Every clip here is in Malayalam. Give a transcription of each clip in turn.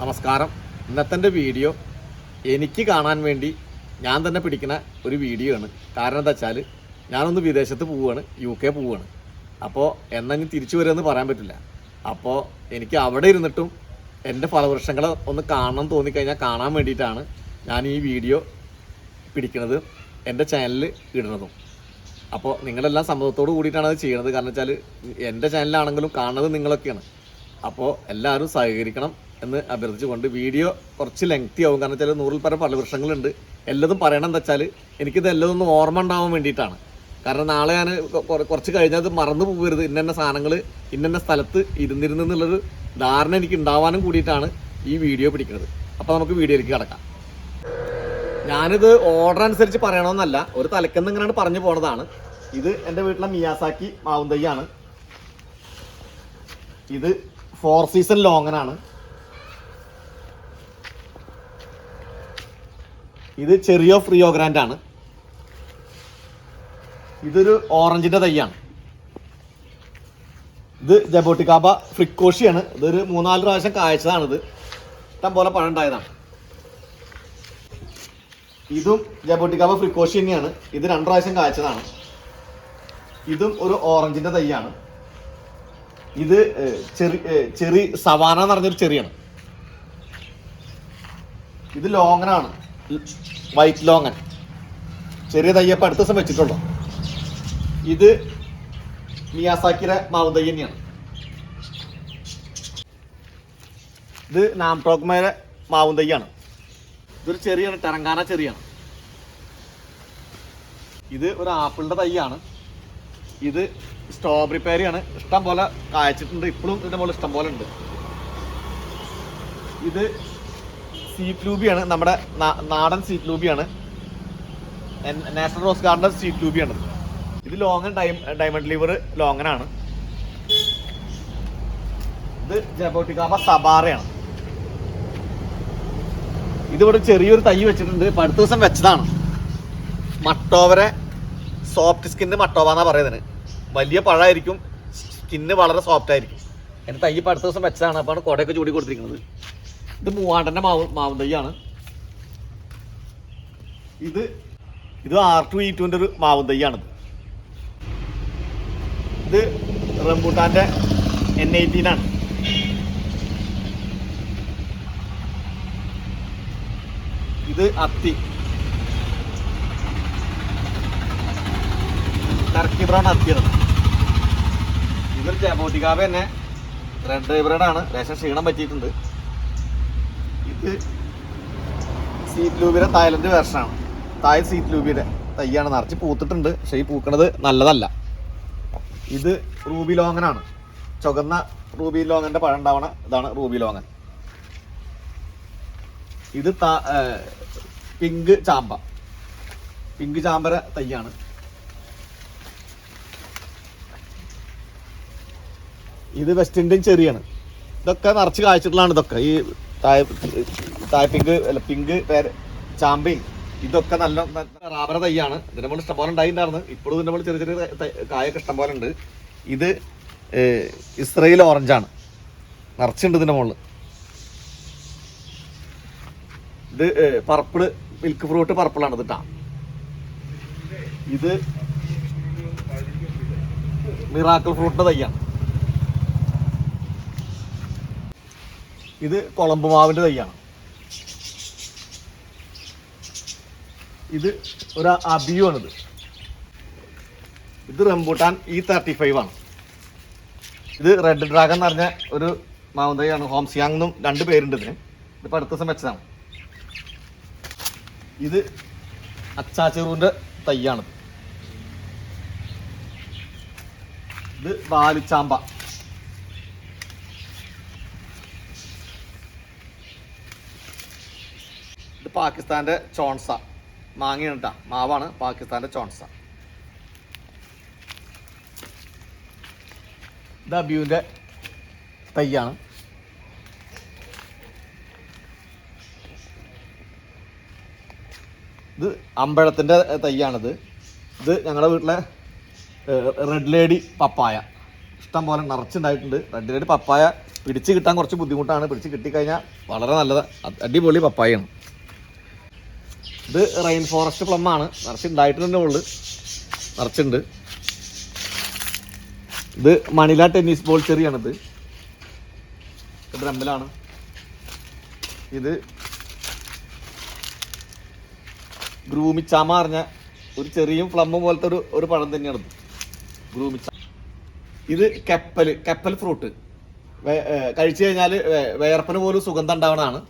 നമസ്കാരം. ഇന്നത്തെ വീഡിയോ എനിക്ക് കാണാൻ വേണ്ടി ഞാൻ തന്നെ പിടിക്കുന്ന ഒരു വീഡിയോ ആണ്. കാരണം എന്താ വെച്ചാൽ ഞാനൊന്ന് വിദേശത്ത് പോവുകയാണ് യു കെ പോവുകയാണ്. അപ്പോൾ എന്നാ ഇനി തിരിച്ചു വരുമെന്ന് പറയാൻ പറ്റില്ല. അപ്പോൾ എനിക്ക് അവിടെ ഇരുന്നിട്ടും എന്റെ ഫലവൃക്ഷങ്ങളെ ഒന്ന് കാണണം തോന്നിക്കഴിഞ്ഞാൽ കാണാൻ വേണ്ടിയിട്ടാണ് ഞാൻ ഈ വീഡിയോ പിടിക്കുന്നത് എന്റെ ചാനലിൽ ഇടുന്നതും. അപ്പോൾ നിങ്ങളെല്ലാം സമ്മതത്തോട് കൂടിയിട്ടാണ് അത് ചെയ്യുന്നത് കാരണം വെച്ചാൽ എന്റെ ചാനലാണെങ്കിലും കാണുന്നത് നിങ്ങളൊക്കെയാണ്. അപ്പോൾ എല്ലാവരും സഹകരിക്കണം. എന്ന് അഭ്യർത്ഥിച്ചുകൊണ്ട് വീഡിയോ കുറച്ച് ലെങ്തി ആവും. കാരണം വെച്ചാൽ നൂറിൽ പരം പല വൃക്ഷങ്ങളുണ്ട്. എല്ലതും പറയണം എന്താ വെച്ചാൽ എനിക്കിത് എല്ലാം ഒന്ന് ഓർമ്മ ഉണ്ടാവാൻ വേണ്ടിയിട്ടാണ്. കാരണം നാളെ ഞാൻ കുറച്ച് കഴിഞ്ഞാൽ അത് മറന്നു പോകരുത് ഇന്ന സാധനങ്ങൾ ഇന്ന സ്ഥലത്ത് ഇരുന്നിരുന്നു എന്നുള്ളൊരു ധാരണ എനിക്ക് ഉണ്ടാവാനും കൂടിയിട്ടാണ് ഈ വീഡിയോ പിടിക്കുന്നത്. അപ്പോൾ നമുക്ക് വീഡിയോയിലേക്ക് കിടക്കാം. ഞാനിത് ഓർഡർ അനുസരിച്ച് പറയണമെന്നല്ല ഒരു തലക്കെന്ന് ഇങ്ങനെയാണ് പറഞ്ഞു പോണതാണ്. ഇത് എന്റെ വീട്ടിലെ മിയാസാക്കി മാവുന്തയ്യാണ്. ഇത് ഫോർ സീസൺ ലോങ്ങനാണ് ഇത് ചെറിയോ ഫ്രിയോ ഗ്രാൻഡ് ആണ്. ഇതൊരു ഓറഞ്ചിന്റെ തൈയാണ്. ഇത് ജബോട്ടിക്കാബ ഫ്രിക്കോഷിയാണ്. ഇതൊരു മൂന്നാൽ പ്രാവശ്യം കായ്ച്ചതാണിത്. ഇഷ്ടം പോലെ പഴം ഉണ്ടായതാണ്. ഇതും ജബോട്ടിക്കാബ ഫ്രിക്കോഷി തന്നെയാണ്. ഇത് രണ്ട് പ്രാവശ്യം കായ്ച്ചതാണ്. ഇതും ഒരു ഓറഞ്ചിന്റെ തൈയാണ്. ഇത് ചെറി ചെറി സവാന എന്ന് പറഞ്ഞൊരു ചെറിയാണ്. ഇത് ലോങ്ങനാണ്. വൈറ്റ് ലോങ്ങൻ ചെറിയ തയ്യപ്പം അടുത്ത ദിവസം വെച്ചിട്ടുള്ളൂ. ഇത് മിയാസാക്കിയുടെ മാവ് തൈ തന്നെയാണ് ഇത് നാംടോക്മയുടെ മാവും തൈയാണ് ഇതൊരു ചെറിയാണ് തെലങ്കാന ചെറിയാണ്. ഇത് ഒരു ആപ്പിളിന്റെ തൈയാണ് ഇത് സ്ട്രോബെറി പേരിയാണ്. ഇഷ്ടം പോലെ കായച്ചിട്ടുണ്ട്. ഇപ്പോഴും ഇതിന്റെ മുകളിൽ ഇഷ്ടം പോലെ ഉണ്ട്. ഇത് സീറ്റ് ലൂബിയാണ് നമ്മുടെ നാടൻ സീറ്റ് ലൂബിയാണ്. നാഷണൽ റോസ് ഗാർഡൻ സീറ്റ് ലൂബിയാണ്. ഇത് ലോങ്ങൻ ഡൈ ഡയമണ്ട് ലിവർ ലോങ്ങനാണ്. ഇത് ജബോട്ടിക്കാമ സബാറയാണ്. ഇതിവിടെ ചെറിയൊരു തൈ വെച്ചിട്ടുണ്ട് അടുത്ത ദിവസം വെച്ചതാണ്. മട്ടോവരെ സോഫ്റ്റ് സ്കിന്ന് മട്ടോവ എന്നാ പറയുന്നത്. വലിയ പഴമായിരിക്കും സ്കിന്ന് വളരെ സോഫ്റ്റ് ആയിരിക്കും. എന്റെ തൈ ഇപ്പം അടുത്ത ദിവസം വെച്ചതാണ് അപ്പോൾ കുടയൊക്കെ ചൂടി കൊടുത്തിരിക്കുന്നത്. ഇത് മൂവാണ്ടന്റെ മാവ് മാവും തൈയാണ്. ഇത് ഇത് ആർ ടു ഇ ടുവിന്റെ ഒരു മാവും തൈയാണിത്. ഇത് റംബൂട്ടാന്റെ എൻ എയ്റ്റീനാണ് ഇത് അത്തി. ടർക്കി ബ്രൗൺ അത്തിയാണ്. ഇതൊരു ജമോട്ടിക്കാവ തന്നെ. റെഡ് ഡ്രൈവറേഡാണ് ലേശം ക്ഷീണം പറ്റിയിട്ടുണ്ട്. ഇത് സീറ്റ് ലൂബിയുടെ തായ്ലൻഡ് വേർഷനാണ് തായ് സീറ്റ് ലൂബിയുടെ തയ്യാണ് നിറച്ച് പൂത്തിട്ടുണ്ട്. പക്ഷെ ഈ പൂക്കണത് നല്ലതല്ല. ഇത് റൂബി ലോങ്ങനാണ് ചുവന്ന റൂബി ലോങ്ങന്റെ പഴം ഉണ്ടാവണ ഇതാണ് റൂബി ലോങ്ങൻ ഇത് താ- പിങ്ക് ചാമ്പ. പിങ്ക് ചാമ്പര തയ്യാണ്. ഇത് വെസ്റ്റ് ഇന്ത്യൻ ചെറിയാണ്. ഇതൊക്കെ നിറച്ച് കാഴ്ചകളാണ് ഇതൊക്കെ. ഈ തായ് പിങ്ക് അല്ല പിങ്ക് ഇതൊക്കെ നല്ല റാബറ തൈയാണ്. ഇതിന്റെ മുകളിൽ ഇഷ്ടംപോലെ ഉണ്ടായിട്ടുണ്ടായിരുന്നു ഇപ്പോഴും ഇതിന്റെ മുകളിൽ ചെറിയ ചെറിയ കായൊക്കെ ഇഷ്ടംപോലെ ഉണ്ട് ഇത് ഇസ്രയേൽ ഓറഞ്ചാണ് നിറച്ചുണ്ട് ഇതിന്റെ മുകളിൽ ഇത് പർപ്പിൾ മിൽക്ക് ഫ്രൂട്ട് പർപ്പിളാണ് ഇത് ട്ടാ ഇത് മിറാക്കിൾ ഫ്രൂട്ടിന്റെ തൈയാണ്. ഇത് കുളമ്പ് മാവിന്റെ തൈയാണ്. ഇത് ഒരു അബിയു ആണിത് ഇത് റംബൂട്ടാൻ ഇ തേർട്ടി ഫൈവ് ആണ്. ഇത് റെഡ് ഡ്രാഗൺ എന്ന് പറഞ്ഞ ഒരു മാവും തൈയാണ്. ഹോംസിയാങ് എന്നും രണ്ട് പേരുണ്ട് ഇതിന്. ഇതിപ്പോൾ അടുത്ത ദിവസം വെച്ചതാണ്. ഇത് അച്ചാച്ചെറുവിന്റെ തൈയാണ് ഇത് ബാലിച്ചാമ്പ ഇത് പാകിസ്ഥാന്റെ ചോൺസ. മാങ്ങയാണ് മാവാണ് പാകിസ്ഥാന്റെ ചോൺസ. ഇത് അബിയുവിന്റെ തൈയാണ്. ഇത് അമ്പഴത്തിന്റെ തൈയാണിത്. ഇത് ഞങ്ങളുടെ വീട്ടിലെ റെഡ് ലേഡി പപ്പായ. ഇഷ്ടം പോലെ നിറച്ചുണ്ടായിട്ടുണ്ട്. റെഡ് ലേഡി പപ്പായ പിടിച്ച് കിട്ടാൻ കുറച്ച് ബുദ്ധിമുട്ടാണ്. പിടിച്ച് കിട്ടിക്കഴിഞ്ഞാൽ വളരെ നല്ലത്. അടിപൊളി പപ്പായാണ് ഇത് റെയിൻ ഫോറസ്റ്റ് പ്ലം ആണ് നിറച്ചുണ്ടായിട്ടുണ്ട് ഉള്ളു നിറച്ചുണ്ട്. ഇത് മണില ടെന്നീസ് ബോൾ ചെറിയാണിത്. ഡ്രമ്മിലാണ് ഇത് ഗ്രൂമിച്ചാമ അറിഞ്ഞ ഒരു ചെറിയ പ്ലം പോലത്തെ ഒരു ഒരു പഴം തന്നെയാണ് ഇത് ഗ്രൂമിച്ച ഇത് കപ്പൽ കപ്പൽ ഫ്രൂട്ട് കഴിച്ചു കഴിഞ്ഞാൽ വേർപ്പന് പോലും സുഗന്ധം ഉണ്ടാവണതാണ്.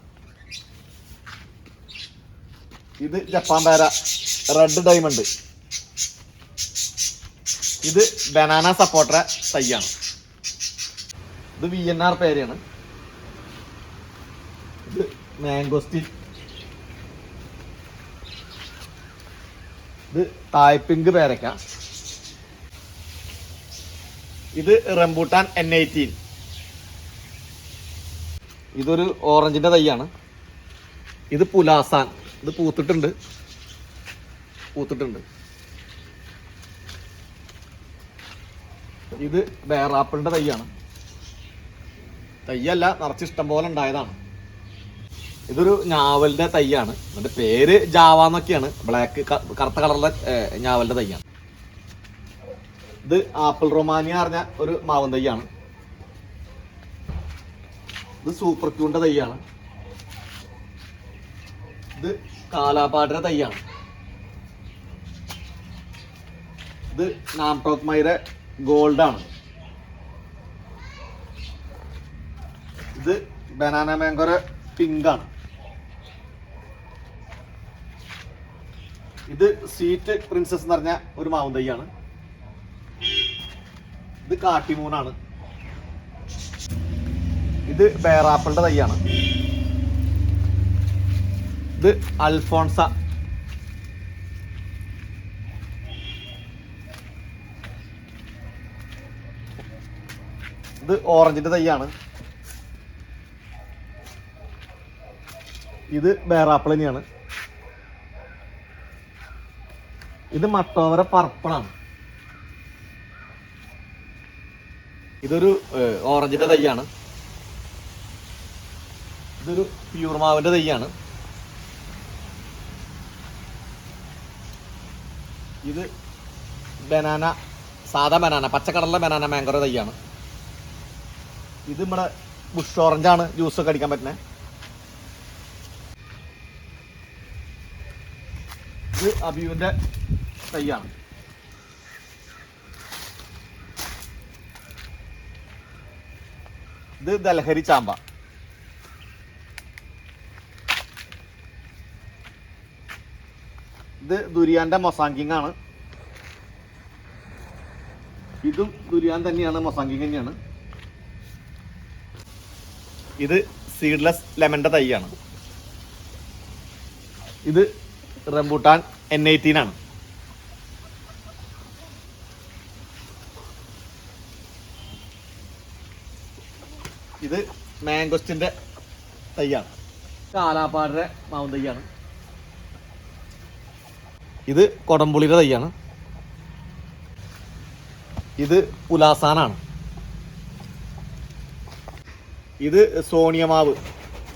ഇത് ജപ്പാൻ പേര. റെഡ് ഡയമണ്ട് ഇത് ബനാന സപ്പോർട്ടറെ തൈയാണ്. ഇത് വി എൻ ആർ പേരയാണ്. ഇത് മാംഗോസ്റ്റിൻ ഇത് തായ്പിങ്ക് പേരക്ക. ഇത് റംബൂട്ടാൻ എൻ എയ്റ്റീൻ ഇതൊരു ഓറഞ്ചിന്റെ തൈയാണ്. ഇത് പുലാസാൻ. ഇത് പൂത്തിട്ടുണ്ട്. പൂത്തിട്ടുണ്ട്. ഇത് ബേറാപ്പിളിന്റെ തൈയാണ്. തയ്യല്ല നിറച്ച് ഇഷ്ടം പോലെ ഉണ്ടായതാണ്. ഇതൊരു ഞാവലിന്റെ തൈയാണ്. അതിന്റെ പേര് ജാവ എന്നൊക്കെയാണ്. ബ്ലാക്ക് കറുത്ത കളറിലെ ഞാവലിന്റെ തൈയാണ്. ഇത് ആപ്പിൾ റൊമാനിയ പറഞ്ഞ ഒരു മാവൻ തൈയാണ്. ഇത് സൂപ്പർ ക്യൂന്റെ തൈയാണ്. ഇത് കാലാപ്പാടിന്റെ തൈയാണ് ഇത് നാംടോക്ക് മൈരെ ഗോൾഡ് ആണ് ഇത് ബനാന മാങ്കോര പിങ്ക് ആണ് ഇത് സീറ്റ് പ്രിൻസസ് എന്ന് പറഞ്ഞ ഒരു മാവും തൈയാണ്. ഇത് കാട്ടിമൂനാണ് ഇത് ബേറാപ്പിളിന്റെ തൈയാണ്. ഇത് അൽഫോൺസ. ഇത് ഓറഞ്ചിന്റെ തൈയാണ്. ഇത് ബേറാപ്പിൾ തന്നെയാണ്. ഇത് മട്ടോവര പർപ്പിളാണ്. ഇതൊരു ഓറഞ്ചിന്റെ തൈയാണ്. ഇതൊരു പ്യൂർ മാവിന്റെ തൈയാണ്. ഇത് ബനാന സാധാ ബനാന പച്ചക്കടലിലെ ബനാന മാംഗോ തൈയാണ്. ഇത് നമ്മുടെ ബുഷ് ഓറഞ്ചാണ് ജ്യൂസൊക്കെ അടിക്കാൻ പറ്റുന്നത് ഇത് അബിയുവിന്റെ തൈയാണ്. ഇത് ദലഹരി ചാമ്പ. ഇത് ദുരിയാന്റെ മൊസാങ്കിങ് ആണ്. ഇതും ദുരിയാൻ തന്നെയാണ് മൊസാങ്കിങ് തന്നെയാണ്. ഇത് സീഡ്ലെസ് ലെമന്റെ തൈയാണ്. ഇത് റംബൂട്ടാൻ എൻ എയ്റ്റീൻ ആണ്. ഇത് മാംഗോസ്റ്റിന്റെ തൈയാണ്. കാലാപ്പാടിന്റെ മാവും തൈയാണ് ഇത് കൊടംപുളിയുടെ തൈയാണ്. ഇത് ഉലാസാനാണ്. ഇത് സോണിയമാവ്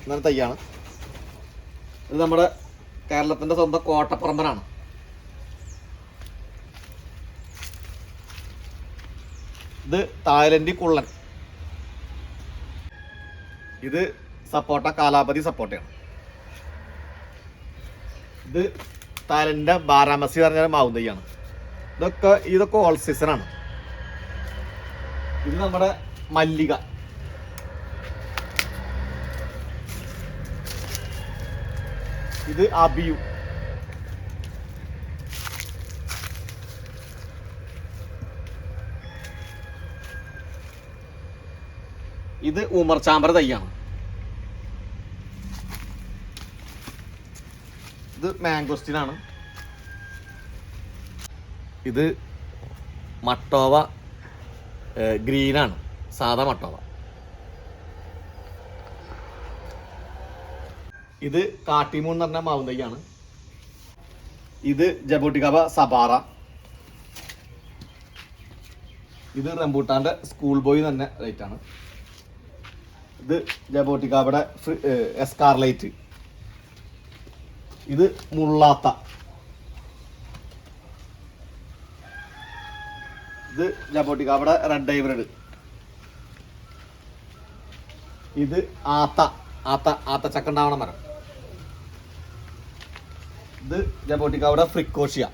എന്ന തൈയാണ്. ഇത് നമ്മുടെ കേരളത്തിന്റെ സ്വന്തം കോട്ടപ്പറമ്പനാണ്. ഇത് തായ്ലൻഡി കുള്ളൻ. ഇത് സപ്പോട്ട കാലാപതി സപ്പോട്ടയാണ്. ഇത് തായ്ലൻഡിന്റെ ബാരാമസി പറഞ്ഞ മാവും തൈയാണ് ഇതൊക്കെ ഇതൊക്കെ ഓൾ സീസൺ ആണ്. ഇത് നമ്മുടെ മല്ലിക. ഇത് അബിയു. ഇത് ഉമർ ചാമ്പർ തൈയാണ് ഇത് മാംഗോസ്റ്റിനാണ് ഇത് മട്ടോവ ഗ്രീനാണ് സാധാ മട്ടോവ. ഇത് കാട്ടിമൂൺ എന്ന് പറഞ്ഞ മാവും തൈയാണ് ഇത് ജബോട്ടിക്കാവ സബാറ. ഇത് റംബൂട്ടാന്റെ സ്കൂൾ ബോയ് തന്നെ റേറ്റാണ് ഇത് ജബോട്ടിക്കാവയുടെ എസ്കാർലൈറ്റ് ഇത് മുള്ളാത്ത. ഇത് ജബോട്ടിക്കാവിടെ റെഡ് ഹൈബ്രിഡ് ഇത് ആത്ത. ആത്ത ആത്ത ചക്ക ഉണ്ടാവണ മരം ഇത് ജബോട്ടിക്കാവിടെ ഫ്രിക്കോഷിയ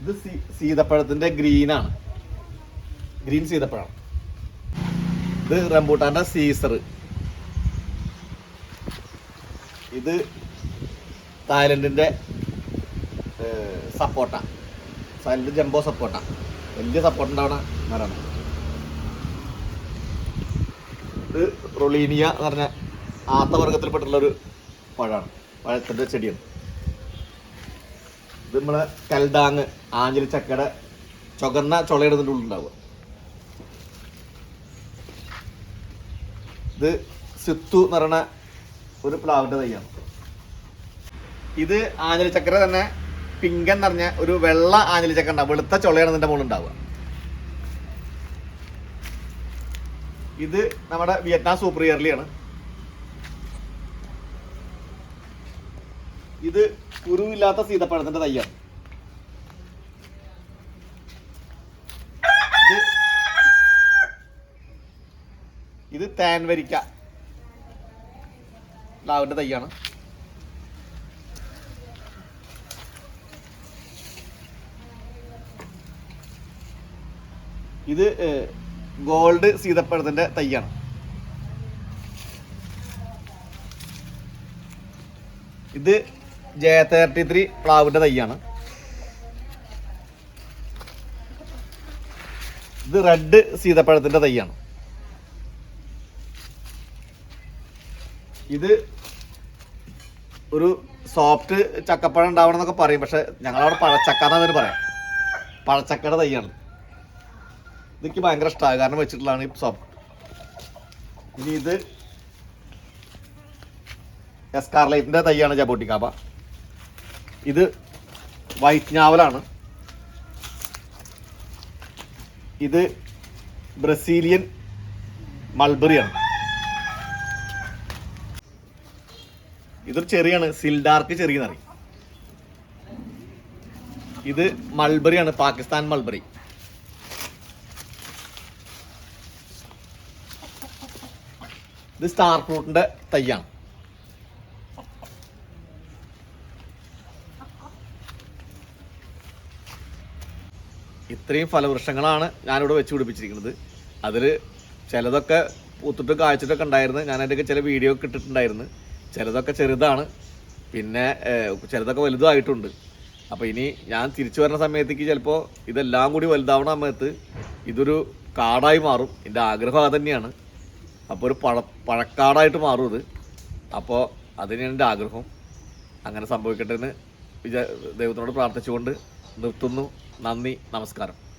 ഇത് സീതപ്പഴത്തിന്റെ ഗ്രീനാണ്. ഗ്രീൻ സീതപ്പഴമാണ് ഇത് റംബൂട്ടാന്റെ സീസർ ഇത് തായ്ലൻഡിന്റെ സപ്പോട്ട തായ്ലൻഡ് ജംബോ സപ്പോട്ട വലിയ സപ്പോർട്ട് ഉണ്ടാവണ മരമാണ് ഇത് റൊളീനിയ എന്ന് പറഞ്ഞ ആത്ത വർഗത്തിൽപ്പെട്ടുള്ള ഒരു പഴമാണ് പഴത്തിന്റെ ചെടിയാണ്. ഇത് നമ്മളെ കൽഡാങ് ആഞ്ഞിലി ചക്കയുടെ ചുകന്ന ചുളയിടുന്നതിന്റെ ഉള്ളിലുണ്ടാവുക. ഇത് സിത്തു എന്ന് പറയുന്ന ഒരു പ്ലാവിന്റെ തൈയാണ്. ഇത് ആഞ്ഞലി ചക്കര തന്നെ പിങ്ക് എന്ന് പറഞ്ഞ ഒരു വെള്ള ആഞ്ഞലി ചക്ക ഉണ്ടാവും. വെളുത്ത ചൊളയാണ് ഇതിന്റെ മുകളിൽ ഉണ്ടാവുക. ഇത് നമ്മുടെ വിയറ്റ്നാം സൂപ്പർ ഇയർലിയാണ് ഇത് കുരുവില്ലാത്ത സീതപ്പഴത്തിന്റെ തയ്യാണ് ഇത് തേൻവരിക്ക ലാവിന്റെ തയ്യാണ് ഇത് ഗോൾഡ് സീതപ്പഴത്തിന്റെ തൈയാണ്. ഇത് ജെ തേർട്ടി ത്രീ പ്ലാവിന്റെ തൈയാണ്. ഇത് റെഡ് സീതപ്പഴത്തിന്റെ തൈയാണ്. ഇത് ഒരു സോഫ്റ്റ് ചക്കപ്പഴം ഉണ്ടാവണം എന്നൊക്കെ പറയും പക്ഷെ ഞങ്ങളവിടെ പഴച്ചക്ക എന്നതിന് പറയാം. പഴച്ചക്കയുടെ തൈയാണ്. ഇതെനിക്ക് ഭയങ്കര ഇഷ്ടമാണ് കാരണം വെച്ചിട്ടുള്ളതാണ് ഈ സോഫ്റ്റ് ഇനി ഇത് എസ്കാർലൈറ്റിന്റെ തൈയാണ് ജബോട്ടിക്കാപ്പ ഇത് വൈറ്റ് ഞാവലാണ് ഇത് ബ്രസീലിയൻ മൾബറിയാണ് ഇതൊരു ചെറിയാണ്. സിൽഡാർക്ക് ചെറിയെന്നറിയും ഇത് മൾബറിയാണ് പാകിസ്ഥാൻ മൾബറി ഇത് സ്റ്റാർ ഫ്രൂട്ടിന്റെ തൈയാണ്. ഇത്രയും ഫലവൃക്ഷങ്ങളാണ് ഞാനിവിടെ വെച്ച് പിടിപ്പിച്ചിരിക്കുന്നത്. അതിൽ ചിലതൊക്കെ പൂത്തിട്ട് കായ്ച്ചിട്ടൊക്കെ ഉണ്ടായിരുന്നു. ഞാൻ അതിന്റെയൊക്കെ ചില വീഡിയോ ഒക്കെ ഇട്ടിട്ടുണ്ടായിരുന്നു. ചിലതൊക്കെ ചെറുതാണ്. പിന്നെ ചിലതൊക്കെ വലുതായിട്ടുണ്ട്. അപ്പോൾ ഇനി ഞാൻ തിരിച്ചു വരുന്ന സമയത്തേക്ക് ചിലപ്പോൾ ഇതെല്ലാം കൂടി വലുതാവണ സമയത്ത് ഇതൊരു കാടായി മാറും. എന്റെ ആഗ്രഹം അത് തന്നെയാണ്. അപ്പോൾ ഒരു പഴ പഴക്കാടായിട്ട് മാറും ഇത്. അപ്പോൾ അതിനാണ് എന്റെ ആഗ്രഹം. അങ്ങനെ സംഭവിക്കട്ടെ എന്ന് വിചാ ദൈവത്തിനോട് പ്രാർത്ഥിച്ചുകൊണ്ട് നിർത്തുന്നു. നന്ദി നമസ്കാരം.